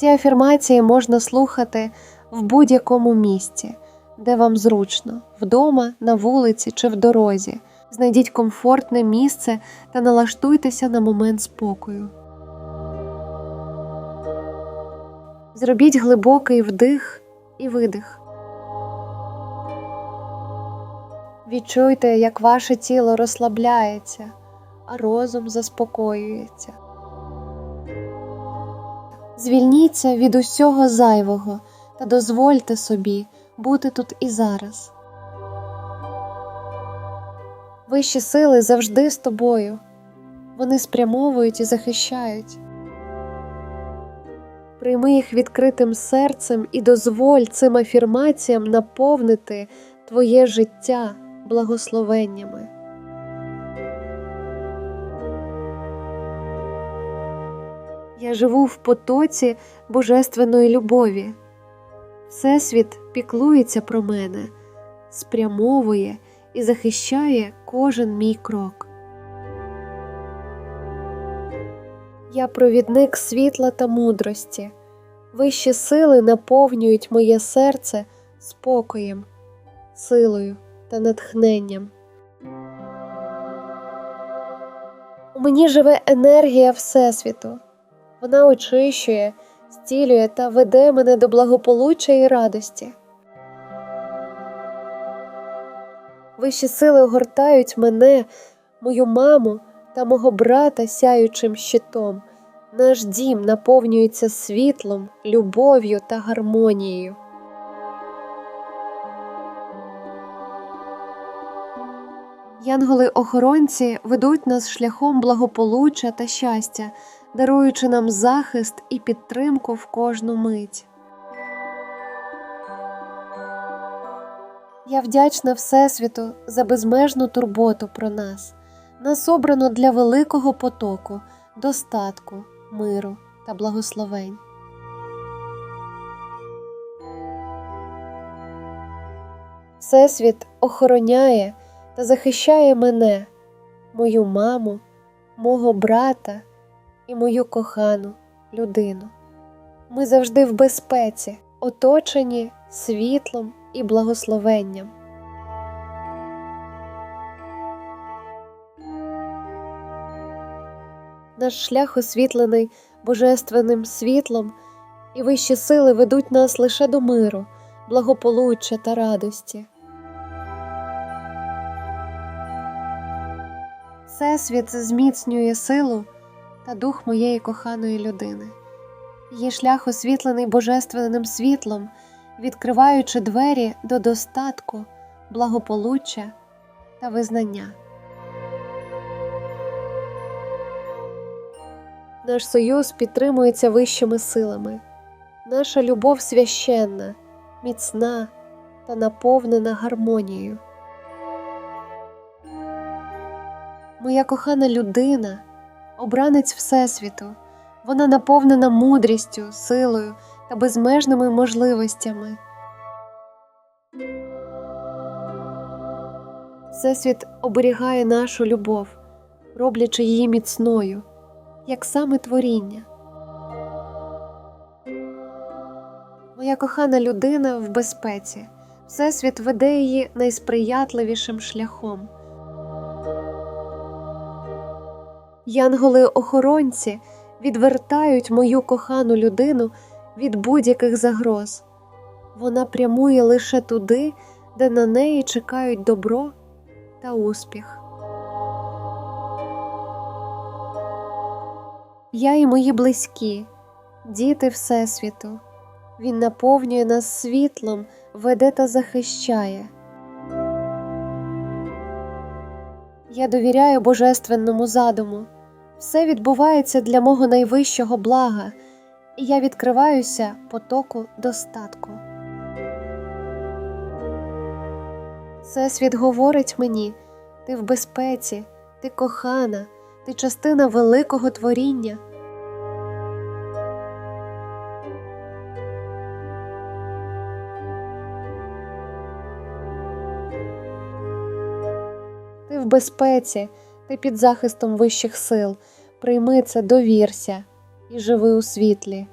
Ці афірмації можна слухати в будь-якому місці, де вам зручно, вдома, на вулиці чи в дорозі. Знайдіть комфортне місце та налаштуйтеся на момент спокою. Зробіть глибокий вдих і видих. Відчуйте, як ваше тіло розслабляється, а розум заспокоюється. Звільніться від усього зайвого та дозвольте собі бути тут і зараз. Вищі сили завжди з тобою. Вони спрямовують і захищають. Прийми їх відкритим серцем і дозволь цим афірмаціям наповнити твоє життя благословеннями. Я живу в потоці божественної любові. Всесвіт піклується про мене, спрямовує і захищає кожен мій крок. Я провідник світла та мудрості. Вищі сили наповнюють моє серце спокоєм, силою та натхненням. У мені живе енергія Всесвіту. Вона очищує, зцілює та веде мене до благополуччя і радості. Вищі сили огортають мене, мою маму та мого брата сяючим щитом. Наш дім наповнюється світлом, любов'ю та гармонією. Янголи-охоронці ведуть нас шляхом благополуччя та щастя, даруючи нам захист і підтримку в кожну мить. Я вдячна Всесвіту за безмежну турботу про нас, нас обрано для великого потоку, достатку, миру та благословень. Всесвіт охороняє та захищає мене, мою маму, мого брата і мою кохану людину. Ми завжди в безпеці, оточені світлом і благословенням. Наш шлях освітлений божественним світлом, і вищі сили ведуть нас лише до миру, благополуччя та радості. Всесвіт зміцнює силу та дух моєї коханої людини. Її шлях освітлений божественним світлом, відкриваючи двері до достатку, благополуччя та визнання. Наш союз підтримується вищими силами. Наша любов священна, міцна та наповнена гармонією. Моя кохана людина, обранець Всесвіту, вона наповнена мудрістю, силою та безмежними можливостями. Всесвіт оберігає нашу любов, роблячи її міцною, як саме творіння. Моя кохана людина в безпеці, Всесвіт веде її найсприятливішим шляхом. Янголи-охоронці відвертають мою кохану людину від будь-яких загроз. Вона прямує лише туди, де на неї чекають добро та успіх. Я і мої близькі, діти Всесвіту. Він наповнює нас світлом, веде та захищає. Я довіряю божественному задуму. Все відбувається для мого найвищого блага, і я відкриваюся потоку достатку. Всесвіт говорить мені, ти в безпеці, ти кохана, ти частина великого творіння. Ти в безпеці, ти під захистом вищих сил. Прийми це, довірся і живи у світлі.